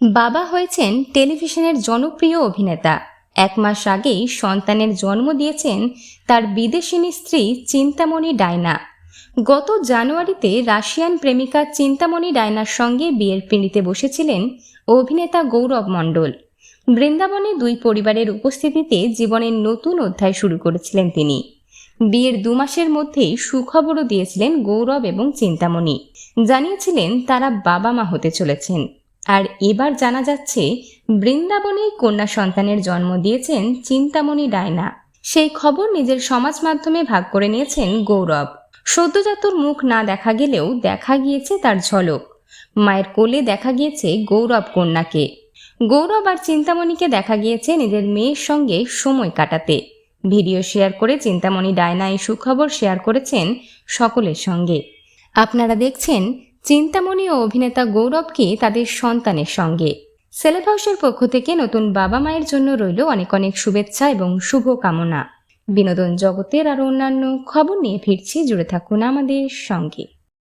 বাবা হয়েছেন টেলিভিশনের জনপ্রিয় অভিনেতা। এক মাস আগেই সন্তানের জন্ম দিয়েছেন তার বিদেশিনী স্ত্রী চিন্তামণি ডায়না। গত জানুয়ারিতে রাশিয়ান প্রেমিকা চিন্তামণি ডায়নার সঙ্গে বিয়ের পিঁড়িতে বসেছিলেন অভিনেতা গৌরব মণ্ডল। বৃন্দাবনে দুই পরিবারের উপস্থিতিতে জীবনের নতুন অধ্যায় শুরু করেছিলেন তিনি। বিয়ের দু মাসের মধ্যেই সুখবরও দিয়েছিলেন গৌরব এবং চিন্তামণি। জানিয়েছিলেন তারা বাবা মা হতে চলেছেন। আর এবার জানা যাচ্ছে বৃন্দাবনেই কন্যা সন্তানের জন্ম দিয়েছেন চিন্তামণি ডায়না সেই খবর নিজের সমাজ মাধ্যমে ভাগ করে নিয়েছেন গৌরব। সদ্যজাতর মুখ না দেখা গেলেও দেখা গিয়েছে তার ঝলক। মায়ের কোলে দেখা গিয়েছে গৌরব কন্যাকে। গৌরব আর চিন্তামণিকে দেখা গিয়েছে নিজের মেয়ের সঙ্গে সময় কাটাতে। ভিডিও শেয়ার করে চিন্তামণি ডায়না এই সুখবর শেয়ার করেছেন সকলের সঙ্গে। আপনারা দেখছেন চিন্তামণি ও অভিনেতা গৌরবকে তাদের সন্তানের সঙ্গে? সেলেব হাউসের পক্ষ থেকে নতুন বাবা মায়ের জন্য রইল অনেক অনেক শুভেচ্ছা এবং শুভকামনা। বিনোদন জগতের আরও অন্যান্য খবর নিয়ে ফিরছি, জুড়ে থাকুন আমাদের সঙ্গে।